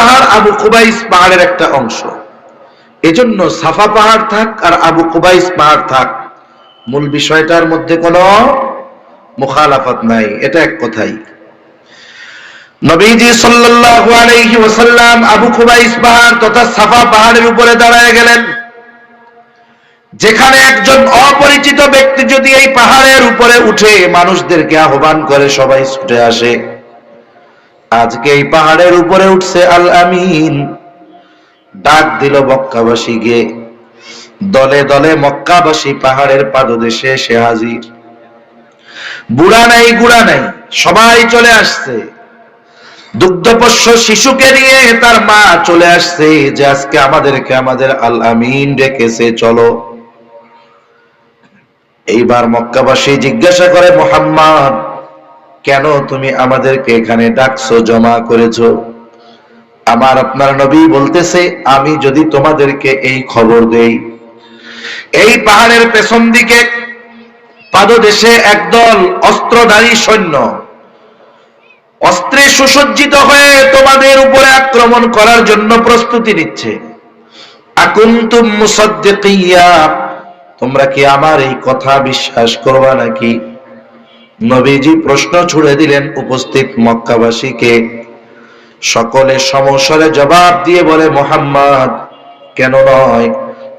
পাহাড় আবু কুবাইস পাহাড়ের একটা অংশ। এজন্য সাফা পাহাড় থাক আর আবু কুবাইস পাহাড় থাক, মূল বিষয়টার মধ্যে কোনো মুখালাফত নাই, এটা এক কথাই। নবীজি সাল্লাল্লাহু আলাইহি আবু কুবাইস পাহাড় তথা সাফা পাহাড়ের উপরে দাঁড়ায় গেলেন। যেখানে একজন অপরিচিত ব্যক্তি যদি এই পাহাড়ের উপরে উঠে মানুষদেরকে আহ্বান করে, সবাই ছুটে আসে। আজকে এই পাহাড়ের উপরে উঠছে আল আমিন। ডাক দিল মক্কাবাসীকে দলে দলে মক্কাবাসী পাহাড়ের পাদদেশে এসে হাজির। বুড়া নাই, গুড়া নাই, সবাই চলে আসছে। দুগ্ধপোষ্য শিশুকে নিয়ে তার মা চলে আসছে যে আজকে আমাদেরকে আমাদের আল আমিন ডেকেছে, চলো। এইবার মক্কাবাসী জিজ্ঞাসা করে, মোহাম্মদ কেন তুমি আমাদেরকে এখানে ডাকছো, জমা করেছ? আমার আপনার নবী বলতেছে, আমি যদি তোমাদেরকে এই খবর দেই। এই পাহাড়ের পেছন দিকে পাদদেশে একদল অস্ত্রধারী সৈন্য অস্ত্রে সুসজ্জিত হয়ে তোমাদের উপরে আক্রমণ করার জন্য প্রস্তুতি নিচ্ছে। তোমরা কি আমার এই কথা বিশ্বাস করবা নাকি? নবীজি প্রশ্ন ছুড়ে দিলেন উপস্থিত মক্কাবাসীকে। সকলে সমস্বরে জবাব দিয়ে বলে, মোহাম্মদ, কেন নয়?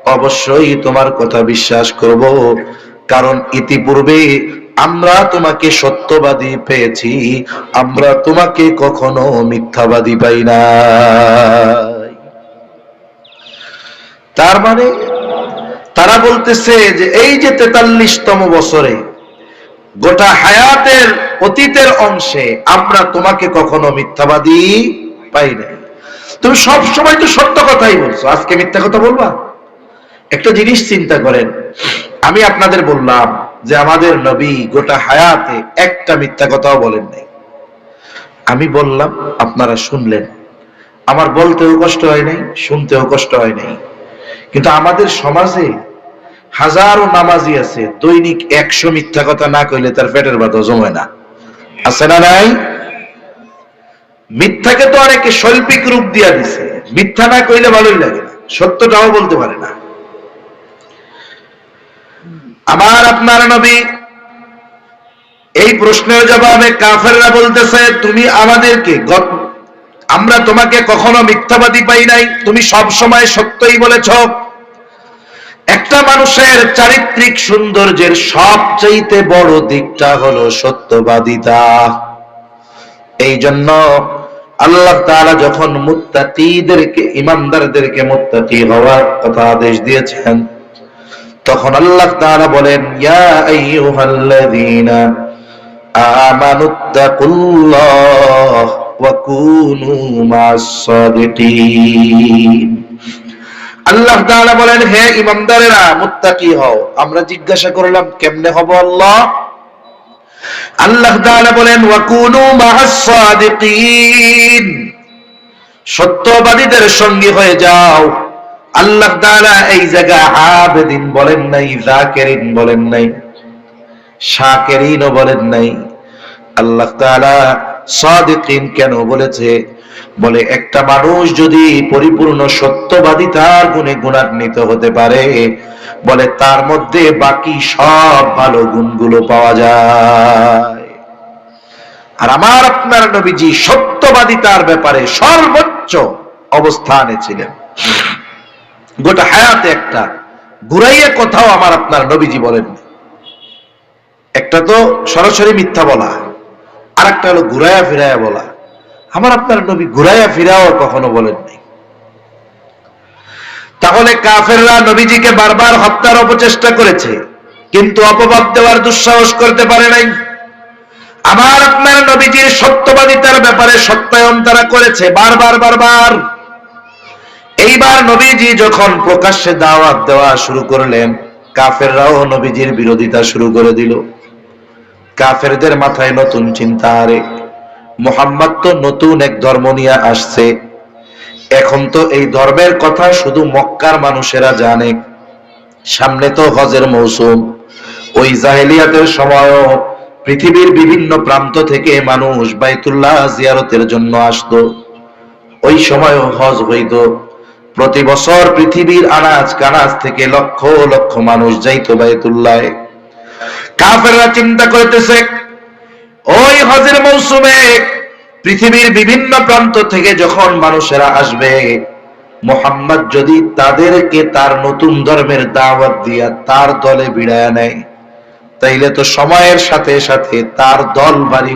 অবশ্যই তোমার কথা বিশ্বাস করব। কারণ ইতিপূর্বে আমরা তোমাকে সত্যবাদী পেয়েছি। আমরা তোমাকে কখনো মিথ্যাবাদী পাই না তার মানে তারা বলতেছে যে, এই যে তেতাল্লিশতম বছরে গোটা হায়াতের অতীতের অংশে আমরা তোমাকে কখনো মিথ্যাবাদী পাই নাই। তুমি সব সময় তো সত্য কথাই বলছো, আজকে মিথ্যা কথা বলবা? একটা জিনিস চিন্তা করেন, আমি আপনাদের বললাম যে আমাদের নবী গোটা হায়াতে একটা মিথ্যা কথাও বলেন নাই। আমি বললাম, আপনারা শুনলেন, আমার বলতেও কষ্ট হয় নাই, শুনতেও কষ্ট হয় নাই। কিন্তু আমাদের সমাজে হাজারো নামাজি আছে, দৈনিক একশো মিথ্যা কথা না কইলে তার পেটের বাদ জমে না। আছে না নাই? মিথ্যাকে তো অনেকে শৈল্পিক রূপ দিয়া দিছে। মিথ্যা না কইলে ভালোই লাগে না, সত্যটাও বলতে পারে না। আমার আপনার নবী এই প্রশ্নের জবাবে কাফেররা বলতেছে, তুমি আমাদেরকে আমরা তোমাকে কখনো মিথ্যাবাদী পাই নাই, তুমি সব সময় সত্যই বলেছ। একটা মানুষের চারিত্রিক সৌন্দর্যের সবচাইতে বড় দিকটা হলো সত্যবাদিতা। এই জন্য আল্লাহ তাআলা যখন মুত্তাকিদেরকে, ইমানদারদেরকে মুত্তাকি হওয়ার কথা আদেশ দিয়েছেন, তখন আল্লাহ তাআলা বলেন, ইয়া আইয়ুহাল্লাযীনা আমানুত্তাকুল্লাহ ওয়া কুনু মাস সাদিকিন আল্লাহ বলেন, হে ইমানদারেরা, মুত্তাকি হও। আমরা জিজ্ঞাসা করলাম, কেমনে হব আল্লাহ? আল্লাহ বলেন ওয়া কুনু সাদিকিন। সত্যবাদীদের সঙ্গী হয়ে যাও। আল্লাহ তাআলা এই জায়গা আবেদিন বলেন নাই, জাকিরিন বলেন নাই, শাকিরিনও বলেন নাই। আল্লাহ তাআলা সাদিকিন কেন বলেছে? বলে, একটা মানুষ যদি পরিপূর্ণ সত্যবাদী, তার গুণে গুণান্বিত হতে পারে। বলে, তার মধ্যে বাকি সব ভালো গুণগুলো পাওয়া যায়। আর আমার আপনার নবীজি সত্যবাদিতার ব্যাপারে সর্বোচ্চ অবস্থানে ছিলেন। গোটা হায়াতে একটা ঘুরাইয়া কথাও আমার আপনার নবীজি বলেননি একটা তো সরাসরি মিথ্যা বলা আর একটা হলো ঘুরাইয়া ফিরাইয়া বলা। আমার আপনার নবী ঘুরাইয়া ফিরাও কখনো বলেননি তাহলে কাফেররা নবীজিকে বারবার হত্যার অপচেষ্টা করেছে, কিন্তু অপবাদ দেওয়ার দুঃসাহস করতে পারে নাই। আমার আপনার নবীজির সত্যবাদিতার ব্যাপারে সত্যায়ন তারা করেছে বারবার বারবার। এইবার নবীজি যখন প্রকাশ্যে দাওয়াত দেওয়া শুরু করলেন, কাফেররাও নবীজির বিরোধিতা শুরু করে দিল। কাফেরদের মাথায় নতুন চিন্তা আরে। মোহাম্মদ তো নতুন এক ধর্ম নিয়ে আসছে। এখন তো এই ধর্মের কথা শুধু মক্কার মানুষেরা জানে। সামনে তো হজের মৌসুম। ওই জাহেলিয়াতের সময়ও পৃথিবীর বিভিন্ন প্রান্ত থেকে মানুষ বাইতুল্লাহ জিয়ারতের জন্য আসতো। ওই সময় হজ হইত। প্রতি বছর পৃথিবীর আনাজ কানাজ থেকে লক্ষ লক্ষ মানুষ যাইতো বাইতুল্লাহ। কাফেররা চিন্তা করতেছে ওই হজের মৌসুমে পৃথিবীর বিভিন্ন প্রান্ত থেকে যখন মানুষেরা আসবে, মোহাম্মদ যদি তাদেরকে তার নতুন ধর্মের দাওয়াত দিয়া তার দলে বিড়ায় নেয়, তাইলে তো সময়ের সাথে সাথে তার দল বাড়ি